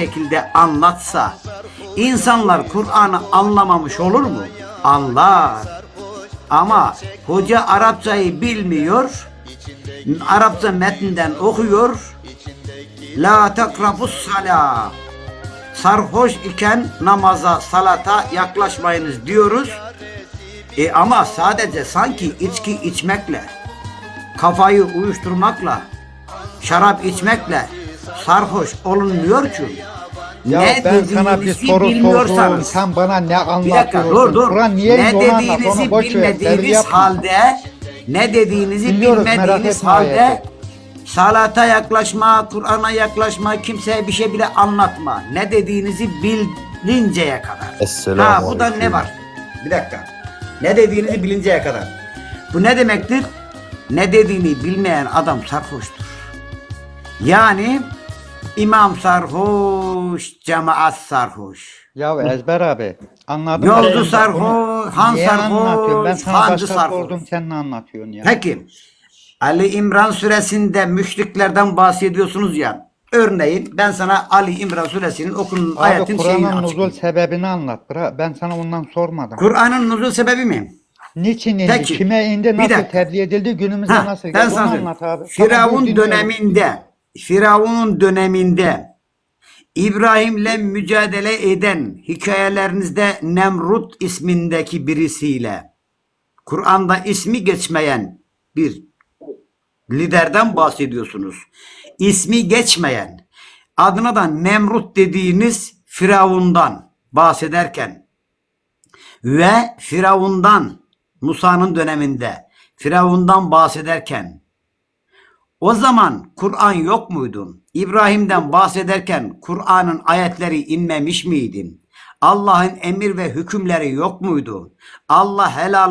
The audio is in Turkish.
şekilde anlatsa insanlar Kur'an'ı anlamamış olur mu? Anlar. Ama hoca Arapçayı bilmiyor. Arapça metninden okuyor. La takrabus sala. Sarhoş iken namaza, salata yaklaşmayınız diyoruz. E ama sadece sanki içki içmekle, kafayı uyuşturmakla, şarap içmekle sarhoş olunmuyor ki. Ya ne ben sana bir soru sordum. Sen bana ne anlatıyorsun? dur dur. Kur'an niye ne anlat. dediğinizi bilmediğiniz halde ne dediğinizi Biliyoruz, bilmediğiniz halde ayeti. salata yaklaşma, Kur'an'a yaklaşma, kimseye bir şey bile anlatma. Ne dediğinizi bilinceye kadar. Esselamu Ha bu da ne var? Bir dakika. Ne dediğinizi bilinceye kadar. Bu ne demektir? Ne dediğini bilmeyen adam sarhoştur. Yani imam sarhoş, cemaat sarhoş. Ya Ezber abi anladım. Yolcu Ben sarhoş, han Niye anlatıyorsun? Ben sarhoş, sana hancı başka sarhoş. sordum sen ne anlatıyorsun ya? Peki. Ali İmran suresinde müşriklerden bahsediyorsunuz ya. Örneğin ben sana Ali İmran suresinin okunun Abi ayetin şeyini Kur'an'ın nuzul sebebini anlat. Bıra- Ben sana ondan sormadım. Kur'an'ın nuzul sebebi mi? Niçin indi? Peki, Kime indi? bir Nasıl dakika. tebliğ edildi? Günümüze Ha, nasıl ben geldi? sana Onu söyleyeyim. anlat abi. Tamam, Firavun dinliyorum. döneminde Firavun'un döneminde İbrahim'le mücadele eden hikayelerinizde Nemrut ismindeki birisiyle Kur'an'da ismi geçmeyen bir liderden bahsediyorsunuz. İsmi geçmeyen adına da Nemrut dediğiniz Firavun'dan bahsederken ve Firavun'dan Musa'nın döneminde Firavun'dan bahsederken o zaman Kur'an yok muydu? İbrahim'den bahsederken Kur'an'ın ayetleri inmemiş miydi? Allah'ın emir ve hükümleri yok muydu? Allah helal